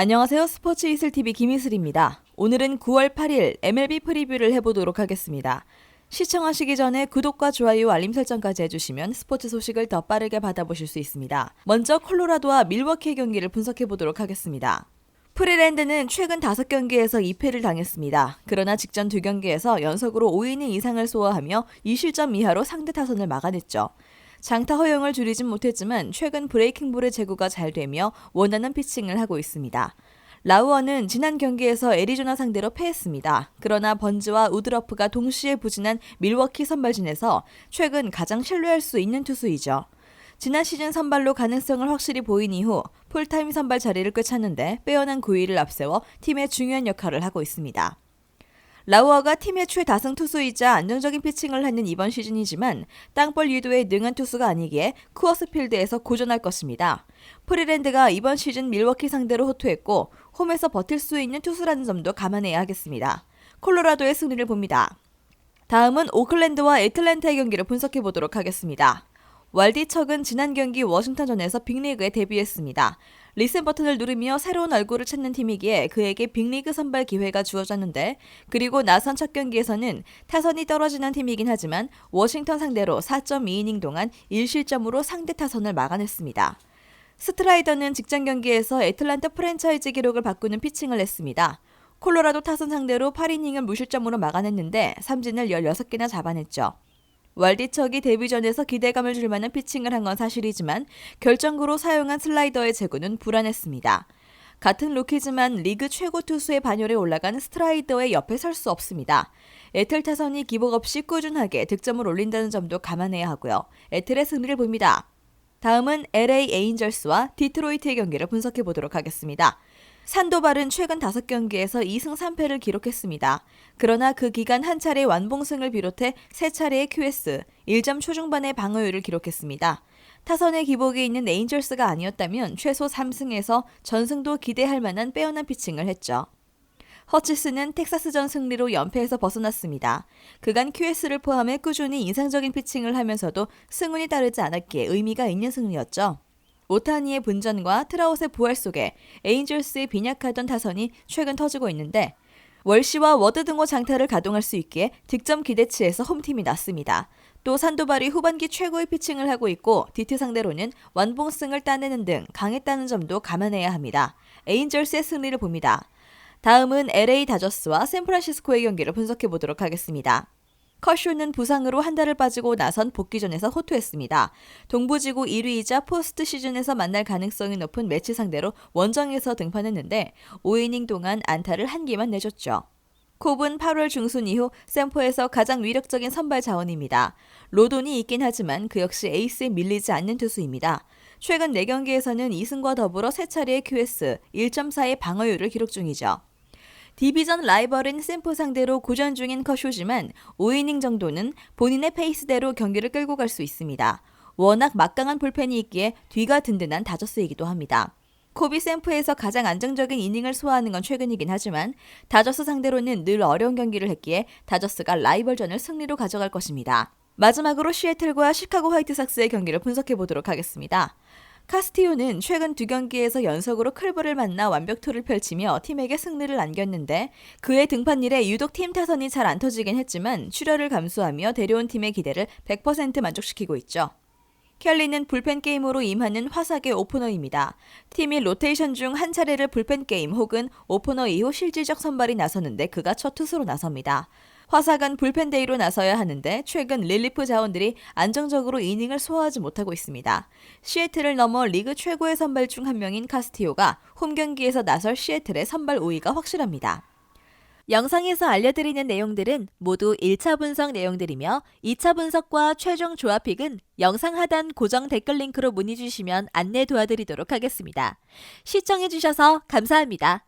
안녕하세요. 스포츠 이슬TV 김이슬입니다. 오늘은 9월 8일 MLB 프리뷰를 해보도록 하겠습니다. 시청하시기 전에 구독과 좋아요, 알림 설정까지 해주시면 스포츠 소식을 더 빠르게 받아보실 수 있습니다. 먼저 콜로라도와 밀워키의 경기를 분석해보도록 하겠습니다. 프리랜드는 최근 5경기에서 2패를 당했습니다. 그러나 직전 2경기에서 연속으로 5이닝 이상을 소화하며 2실점 이하로 상대 타선을 막아냈죠. 장타 허용을 줄이진 못했지만 최근 브레이킹볼의 제구가 잘 되며 원하는 피칭을 하고 있습니다. 라우어는 지난 경기에서 애리조나 상대로 패했습니다. 그러나 번즈와 우드러프가 동시에 부진한 밀워키 선발진에서 최근 가장 신뢰할 수 있는 투수이죠. 지난 시즌 선발로 가능성을 확실히 보인 이후 풀타임 선발 자리를 꿰찼는데 빼어난 9위를 앞세워 팀의 중요한 역할을 하고 있습니다. 라우어가 팀의 최다승 투수이자 안정적인 피칭을 하는 이번 시즌이지만 땅볼 유도에 능한 투수가 아니기에 쿠어스필드에서 고전할 것입니다. 프리랜드가 이번 시즌 밀워키 상대로 호투했고 홈에서 버틸 수 있는 투수라는 점도 감안해야 하겠습니다. 콜로라도의 승리를 봅니다. 다음은 오클랜드와 애틀랜타의 경기를 분석해 보도록 하겠습니다. 왈디척은 지난 경기 워싱턴전에서 빅리그에 데뷔했습니다. 리센 버튼을 누르며 새로운 얼굴을 찾는 팀이기에 그에게 빅리그 선발 기회가 주어졌는데 그리고 나선 첫 경기에서는 타선이 떨어지는 팀이긴 하지만 워싱턴 상대로 4.2이닝 동안 1실점으로 상대 타선을 막아냈습니다. 스트라이더는 직전 경기에서 애틀란타 프랜차이즈 기록을 바꾸는 피칭을 했습니다. 콜로라도 타선 상대로 8이닝을 무실점으로 막아냈는데 삼진을 16개나 잡아냈죠. 월디척이 데뷔전에서 기대감을 줄 만한 피칭을 한 건 사실이지만 결정구로 사용한 슬라이더의 제구는 불안했습니다. 같은 루키지만 리그 최고 투수의 반열에 올라간 스트라이더의 옆에 설 수 없습니다. 에틀 타선이 기복 없이 꾸준하게 득점을 올린다는 점도 감안해야 하고요. 에틀의 승리를 봅니다. 다음은 LA 에인절스와 디트로이트의 경기를 분석해 보도록 하겠습니다. 산도발은 최근 5경기에서 2승 3패를 기록했습니다. 그러나 그 기간 한 차례 완봉승을 비롯해 3차례의 QS, 1점 초중반의 방어율을 기록했습니다. 타선의 기복이 있는 에인절스가 아니었다면 최소 3승에서 전승도 기대할 만한 빼어난 피칭을 했죠. 허치스는 텍사스전 승리로 연패에서 벗어났습니다. 그간 QS를 포함해 꾸준히 인상적인 피칭을 하면서도 승운이 따르지 않았기에 의미가 있는 승리였죠. 오타니의 분전과 트라웃의 부활 속에 에인절스의 빈약하던 타선이 최근 터지고 있는데 월시와 워드 등호 장타를 가동할 수 있기에 득점 기대치에서 홈팀이 났습니다. 또 산도발이 후반기 최고의 피칭을 하고 있고 디트 상대로는 완봉승을 따내는 등 강했다는 점도 감안해야 합니다. 에인절스의 승리를 봅니다. 다음은 LA 다저스와 샌프란시스코의 경기를 분석해 보도록 하겠습니다. 커쇼는 부상으로 한 달을 빠지고 나선 복귀전에서 호투했습니다. 동부지구 1위이자 포스트 시즌에서 만날 가능성이 높은 매치 상대로 원정에서 등판했는데 5이닝 동안 안타를 한 개만 내줬죠. 콥은 8월 중순 이후 샘포에서 가장 위력적인 선발 자원입니다. 로돈이 있긴 하지만 그 역시 에이스에 밀리지 않는 투수입니다. 최근 4경기에서는 2승과 더불어 3차례의 QS, 1.4의 방어율을 기록 중이죠. 디비전 라이벌인 샘포 상대로 고전 중인 커쇼지만 5이닝 정도는 본인의 페이스대로 경기를 끌고 갈 수 있습니다. 워낙 막강한 불펜이 있기에 뒤가 든든한 다저스이기도 합니다. 코비 샘프에서 가장 안정적인 이닝을 소화하는 건 최근이긴 하지만 다저스 상대로는 늘 어려운 경기를 했기에 다저스가 라이벌전을 승리로 가져갈 것입니다. 마지막으로 시애틀과 시카고 화이트삭스의 경기를 분석해 보도록 하겠습니다. 카스티오는 최근 두 경기에서 연속으로 클브를 만나 완벽투를 펼치며 팀에게 승리를 안겼는데 그의 등판 일에 유독 팀 타선이 잘 안 터지긴 했지만 출혈을 감수하며 데려온 팀의 기대를 100% 만족시키고 있죠. 켈리는 불펜 게임으로 임하는 화삭의 오프너입니다. 팀이 로테이션 중 한 차례를 불펜 게임 혹은 오프너 이후 실질적 선발이 나서는데 그가 첫 투수로 나섭니다. 화사간 불펜 데이로 나서야 하는데 최근 릴리프 자원들이 안정적으로 이닝을 소화하지 못하고 있습니다. 시애틀을 넘어 리그 최고의 선발 중 한 명인 카스티오가 홈 경기에서 나설 시애틀의 선발 우위가 확실합니다. 영상에서 알려드리는 내용들은 모두 1차 분석 내용들이며 2차 분석과 최종 조합픽은 영상 하단 고정 댓글 링크로 문의 주시면 안내 도와드리도록 하겠습니다. 시청해주셔서 감사합니다.